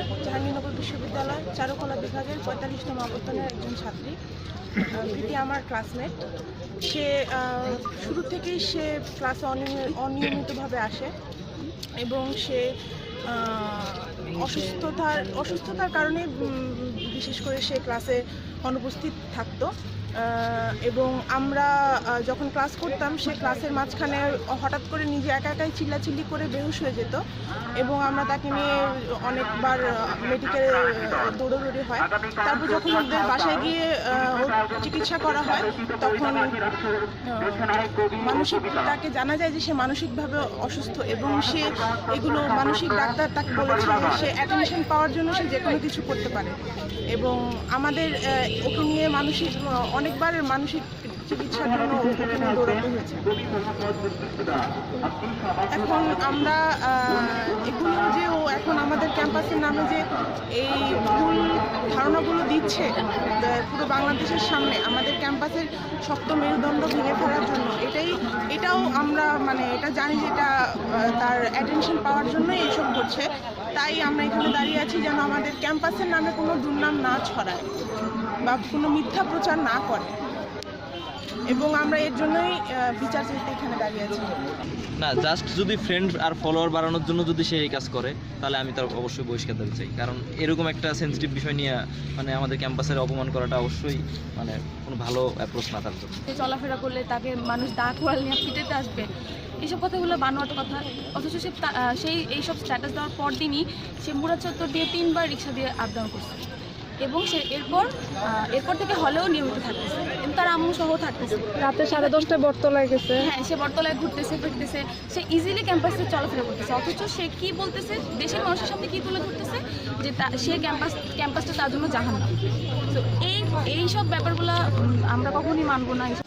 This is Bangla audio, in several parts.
অদিতি জাহাঙ্গীরনগর বিশ্ববিদ্যালয়, চারুকলা বিভাগের পঁয়তাল্লিশতম আবর্তনের একজন ছাত্রী প্রীতি আমার ক্লাসমেট সে শুরু থেকেই সে ক্লাসে অনিয়মি- অনিয়মিতভাবে আসে এবং সে অসুস্থতার অসুস্থতার কারণে বিশেষ করে সে ক্লাসে অনুপস্থিত থাকতো। এবং আমরা যখন ক্লাস করতাম, সে ক্লাসের মাঝখানে হঠাৎ করে নিজে একা একাই চিল্লাচিল্লি করে বেহুশ হয়ে যেত এবং আমরা তাকে নিয়ে অনেকবার মেডিকেলে দৌড়োদৌড়ি হয়। তারপর যখন ওদের বাসায় গিয়ে চিকিৎসা করা হয়, তখন মানসিক তাকে জানা যায় যে সে মানসিকভাবে অসুস্থ এবং সে এগুলো মানসিক ডাক্তার তাকে বলেছে সে অ্যাটেনশন পাওয়ার জন্য সে যে কোনো কিছু করতে পারে। এবং আমাদের ওকে নিয়ে মানসিক অনেকবার মানসিক চিকিৎসার জন্য এখন আমরা এগুলো যে ও এখন আমাদের ক্যাম্পাসের নামে যে এই ভুল ধারণাগুলো দিচ্ছে পুরো বাংলাদেশের সামনে আমাদের ক্যাম্পাসের শক্ত মেরুদণ্ড ভেঙে ফেলার জন্য, এটাই, এটাও আমরা মানে এটা জানি যে এটা তার অ্যাটেনশন পাওয়ার জন্যই এইসব করছে। তাই আমরা এখানে দাঁড়িয়ে আছি যেন আমাদের ক্যাম্পাসের নামে কোনো দুর্নাম না ছড়ায়। বা কোনো মিথ্যা প্রচার না করে। এবং আমরা এর জন্যই বিচার চাইতে এখানে দাঁড়িয়ে আছি। না জাস্ট যদি ফ্রেন্ড আর ফলোয়ার বাড়ানোর জন্য যদি সে এই কাজ করে তাহলে আমি তার অবশ্যই বহিষ্কার দিতে চাই। কারণ এরকম একটা সেন্সিটিভ বিষয় নিয়ে মানে আমাদের ক্যাম্পাসের অপমান করাটা অবশ্যই মানে কোনো ভালো অ্যাপ্রোচ না তার জন্য। সে চলাফেরা করলে তাকে মানুষ দা কোয়াল নিয়ে পিটাতে আসবে। এইসব কথাগুলো বানোয়াট কথা। অথচ সে সেই এইসব স্ট্যাটাস দেওয়ার পর দিনই সে মুরা চত্বর দিয়ে তিনবার রিক্সা দিয়ে আপ ডাউন করছে। এবং সে এরপর এরপর থেকে হলেও নিয়মিত থাকতেছে। এবং তার আম্মু সহ থাকতেছে। রাতে সাড়ে দশটায় বটতলায় গেছে। হ্যাঁ সে বটতলায় ঘুরতেছে ফিরতেছে। সে ইজিলি ক্যাম্পাসে চলাফেরা করতেছে। অথচ সে কি বলতেছে দেশের মানুষের সামনে কি তুলে ধরতেছে যে তা সে ক্যাম্পাস ক্যাম্পাসটা তার জন্য জাহান তো এই এই সব ব্যাপারগুলো আমরা কখনই মানবো না। এইসব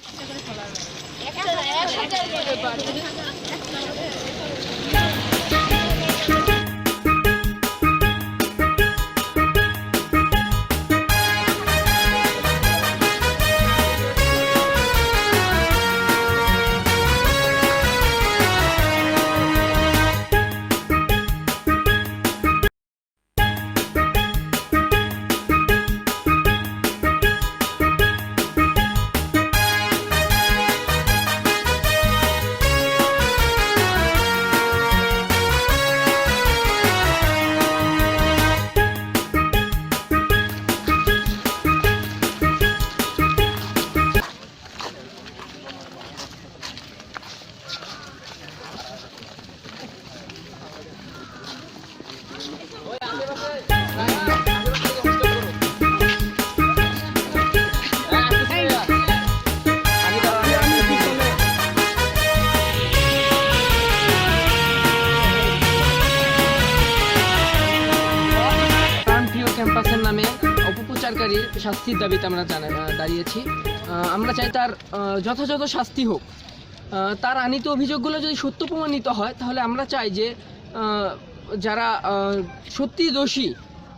শাস্তির দাবিতে আমরা দাঁড়িয়েছি। আমরা চাই তার যথাযথ শাস্তি হোক। তার আনিত অভিযোগগুলো যদি সত্য প্রমাণিত হয়, তাহলে আমরা চাই যে যারা সত্যি দোষী,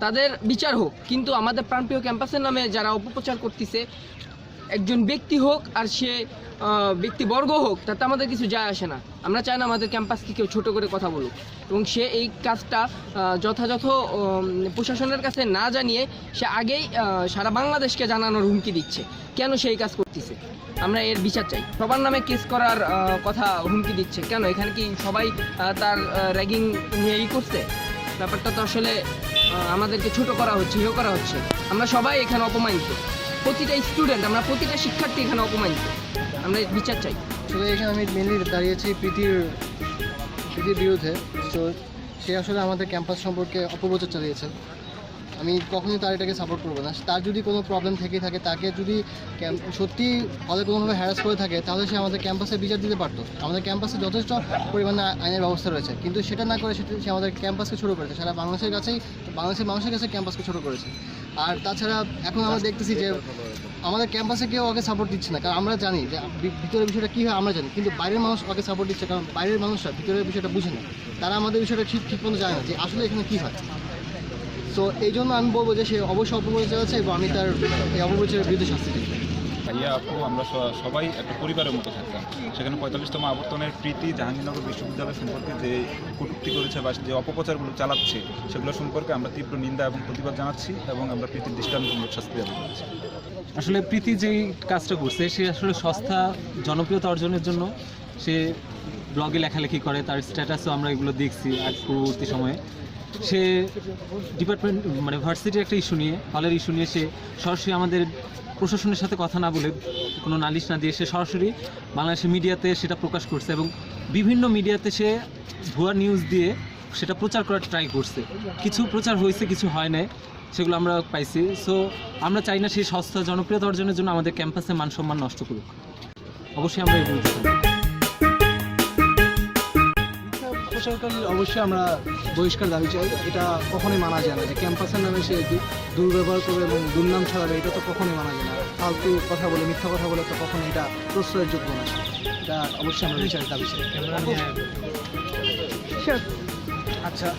তাদের বিচার হোক। কিন্তু আমাদের প্রাণপ্রিয় ক্যাম্পাসের নামে যারা অপপ্রচার করতেছে একজন ব্যক্তি হোক আর সে ব্যক্তিবর্গ হোক, তাতে আমাদের কিছু যায় আসে না। আমরা চাই না আমাদের ক্যাম্পাসকে কেউ ছোট করে কথা বলুক। এবং সে এই কাজটা যথাযথ প্রশাসনের কাছে না জানিয়ে সে আগেই সারা বাংলাদেশকে জানানোর হুমকি দিচ্ছে। কেন সেই কাজ করতেছে? আমরা এর বিচার চাই। সবার নামে কেস করার কথা হুমকি দিচ্ছে। কেন? এখানে কি সবাই তার র্যাগিং নিয়ে ই করছে? ব্যাপারটা তো আসলে আমাদেরকে ছোট করা হচ্ছে ইয়ে করা হচ্ছে। আমরা সবাই এখানে অপমানিত। প্রতিটা স্টুডেন্ট আমরা প্রতিটা শিক্ষার্থী এখানে অপমানিত। আমরা বিচার চাই। আসলে এখানে আমি মেনলি দাঁড়িয়েছি প্রীতির প্রীতির বিরুদ্ধে। তো সে আসলে আমাদের ক্যাম্পাস সম্পর্কে অপপ্রচার চালিয়েছে। আমি কখনোই তার এটাকে সাপোর্ট করব না। তার যদি কোনো প্রবলেম থেকেই থাকে, তাকে যদি সত্যি হলে কোনোভাবে হ্যারাস করে থাকে, তাহলে সে আমাদের ক্যাম্পাসে বিচার দিতে পারতো। আমাদের ক্যাম্পাসে যথেষ্ট পরিমাণে আইনের ব্যবস্থা রয়েছে। কিন্তু সেটা না করে সে আমাদের ক্যাম্পাসকে ছোটো করেছে। সারা বাংলাদেশের কাছেই বাংলাদেশের মানুষের কাছে ক্যাম্পাসকে ছোটো করেছে। আর তাছাড়া এখন আমরা দেখতেছি যে আমাদের ক্যাম্পাসে কেউ ওকে সাপোর্ট দিচ্ছে না কারণ আমরা জানি যে ভিতরের বিষয়টা কী হয় আমরা জানি কিন্তু বাইরের মানুষ ওকে সাপোর্ট দিচ্ছে কারণ বাইরের মানুষরা ভিতরের বিষয়টা বুঝে না। তারা আমাদের বিষয়টা ঠিক ঠিক মতো জানে না যে আসলে এখানে কী হয়। সো এই জন্য আমি বলব যে সে অবশ্যই অপপ্রচার আছে এবং আমি তার এই অপপ্রচারের বিরুদ্ধে শাস্তি চাই ভাইয়া আপু আমরা সবাই একটা পরিবারের মতো থাকতাম। সেখানে পঁয়তাল্লিশতম আবর্তনের প্রীতি জাহাঙ্গীরনগর বিশ্ববিদ্যালয় সম্পর্কে যে কটূক্তি করেছে বা যে অপপ্রচারগুলো চালাচ্ছে, সেগুলো সম্পর্কে আমরা তীব্র নিন্দা এবং প্রতিবাদ জানাচ্ছি এবং আমরা প্রীতির দৃষ্টান্তমূলক শাস্তি দাবি করছি। আসলে প্রীতি যেই কাজটা করছে, সে আসলে সস্তা, জনপ্রিয়তা অর্জনের জন্য সে ব্লগে লেখালেখি করে, তার স্ট্যাটাসও আমরা এগুলো দেখছি আজ পূর্ববর্তী সময়ে। সে ডিপার্টমেন্ট মানে ভার্সিটির একটা ইস্যু নিয়ে হলের ইস্যু নিয়ে সে সরাসরি আমাদের প্রশাসনের সাথে কথা না বলে কোনো নালিশ না দিয়ে সে সরাসরি বাংলাদেশের মিডিয়াতে সেটা প্রকাশ করছে এবং বিভিন্ন মিডিয়াতে সে ভুয়া নিউজ দিয়ে সেটা প্রচার করার ট্রাই করছে। কিছু প্রচার হয়েছে, কিছু হয় নাই, সেগুলো আমরা পাইছি। সো আমরা চাই না সেই সস্তা, জনপ্রিয়তা অর্জনের জন্য আমাদের ক্যাম্পাসে মান সম্মান নষ্ট করুক। অবশ্যই আমরা এই প্রচারকারী অবশ্যই আমরা বহিষ্কার দাবি চাই। এটা কখনোই মানা যায় না যে ক্যাম্পাসের নামে সে দুর্ব্যবহার করবে এবং দুর্নাম ছড়াবে, এটা তো কখনোই মানা যায় না। ফালতু কথা বলে, মিথ্যা কথা বলে তো কখনোই এটা প্রশ্রয়ের যোগ্য না। এটা অবশ্যই আমরা বিচারের দাবি চাই। আচ্ছা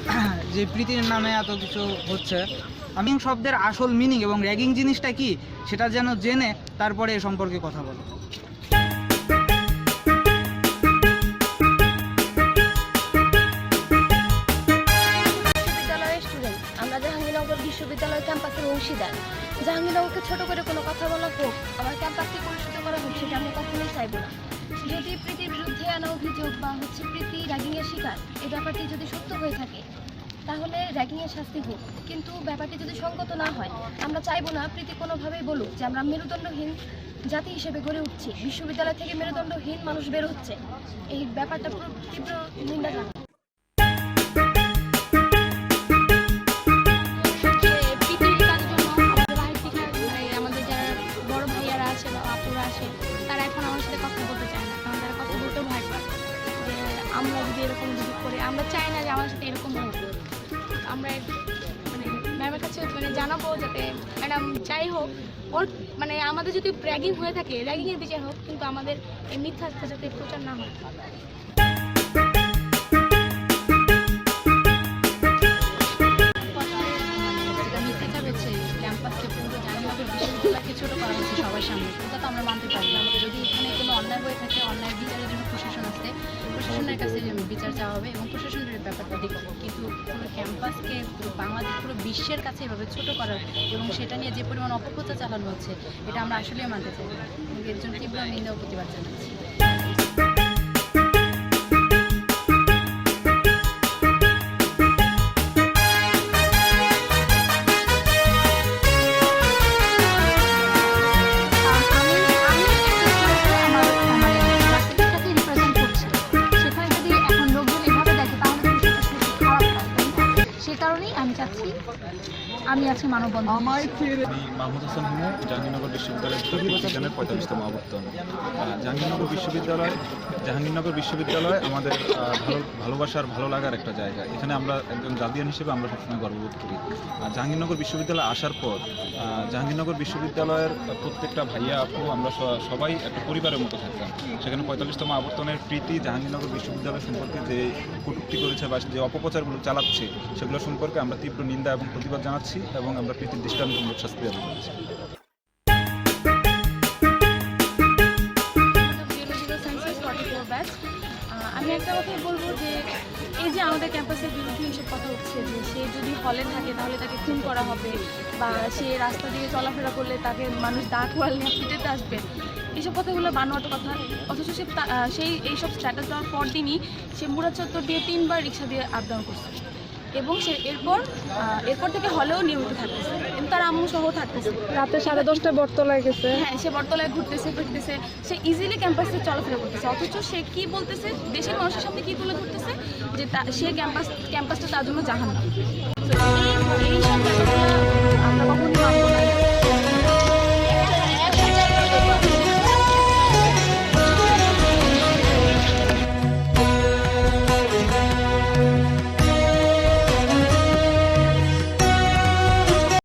যে প্রীতির নামে এত কিছু হচ্ছে, আমি শব্দের আসল মিনিং এবং র্যাগিং জিনিসটা কি, সেটা যেন জেনে তারপরে এ সম্পর্কে কথা বলো। হয়ে থাকে। তাহলে র্যাগিংয়ের শাস্তি হোক। কিন্তু ব্যাপারটি যদি সঙ্গত না হয়, আমরা চাইব না প্রীতি কোনোভাবেই বলুক যে আমরা মেরুদণ্ডহীন জাতি হিসেবে গড়ে উঠছি। বিশ্ববিদ্যালয় থেকে মেরুদণ্ডহীন মানুষ বের হচ্ছে। এই ব্যাপারটা পুরো তীব্র নিন্দা আমাদের যদি ব্র্যাগিং হয়ে থাকে র্যাগিংয়ের বিচার হোক, কিন্তু আমাদের এই মিথ্যা যাতে প্রচার না হয়। ছোট করা হচ্ছে সবার সামনে, এটা তো আমরা মানতে পারি না। যদি এখানে কোনো অন্যায় হয়ে থাকে প্রশাসনের কাছে বিচার চাওয়া হবে এবং প্রশাসনের ব্যাপারটা দেখবে কিন্তু পুরো ক্যাম্পাসকে পুরো বাংলাদেশ, পুরো বিশ্বের কাছে এভাবে ছোট করার এবং সেটা নিয়ে যে পরিমাণ অপপ্রচার চালানো হচ্ছে, এটা আমরা আসলেই মানতে চাই। এর জন্য তীব্র নিন্দা প্রতিবাদ জানাচ্ছি কারণেই আমি আজকে মানববন্ধন মাহমুদ হাসান হিমু জাহাঙ্গীরনগর বিশ্ববিদ্যালয়ের পঁয়তাল্লিশতম আবর্তন জাহাঙ্গীরনগর বিশ্ববিদ্যালয় জাহাঙ্গীরনগর বিশ্ববিদ্যালয় আমাদের ভালো ভালোবাসার ভালো লাগার একটা জায়গা। এখানে আমরা একজন গার্ডিয়ান হিসেবে আমরা সবসময় গর্ববোধ করি। আর জাহাঙ্গীরনগর বিশ্ববিদ্যালয়ে আসার পর জাহাঙ্গীরনগর বিশ্ববিদ্যালয়ের প্রত্যেকটা ভাইয়া আপু আমরা সবাই একটা পরিবারের মতো থাকতাম। সেখানে পঁয়তাল্লিশতম আবর্তনের প্রীতি জাহাঙ্গীরনগর বিশ্ববিদ্যালয় সম্পর্কে যে কটূক্তি করেছে বা যে অপপ্রচারগুলো চালাচ্ছে সেগুলো সম্পর্কে আমরা তীব্র নিন্দা এবং প্রতিবাদ জানাচ্ছি এবং আমরা প্রীতির দৃষ্টান্তমূলক শাস্তি দাবি করছি। আমি একটা কথাই বলব যে এই যে আমাদের ক্যাম্পাসের বিরুদ্ধে এইসব কথা হচ্ছে, যে সে যদি হলে থাকে তাহলে তাকে খুন করা হবে বা সে রাস্তা দিয়ে চলাফেরা করলে তাকে মানুষ দাঁত নিয়ে পিটাতে আসবে। এইসব কথাগুলো বানোয়াট কথা। অথচ সে সেই এইসব স্ট্যাটাস দেওয়ার পর দিনই সে মুরাদ চত্বর দিয়ে তিনবার রিক্সা দিয়ে আপ ডাউন করছে। এবং সে এরপর এরপর থেকে হলেও নিয়মিত থাকতেছে। এবং তার আম্মু সহ থাকতেছে। রাতে সাড়ে দশটায় বটতলায় গেছে। হ্যাঁ সে বটতলায় ঘুরতেছে ফিরতেছে। সে ইজিলি ক্যাম্পাসে চলাফেরা করতেছে। অথচ সে কি বলতেছে দেশের মানুষের সামনে কি তুলে ধরতেছে যে তা- সে ক্যাম্পাস ক্যাম্পাসটা তার জন্য জাহান আমরা কখনই মানব না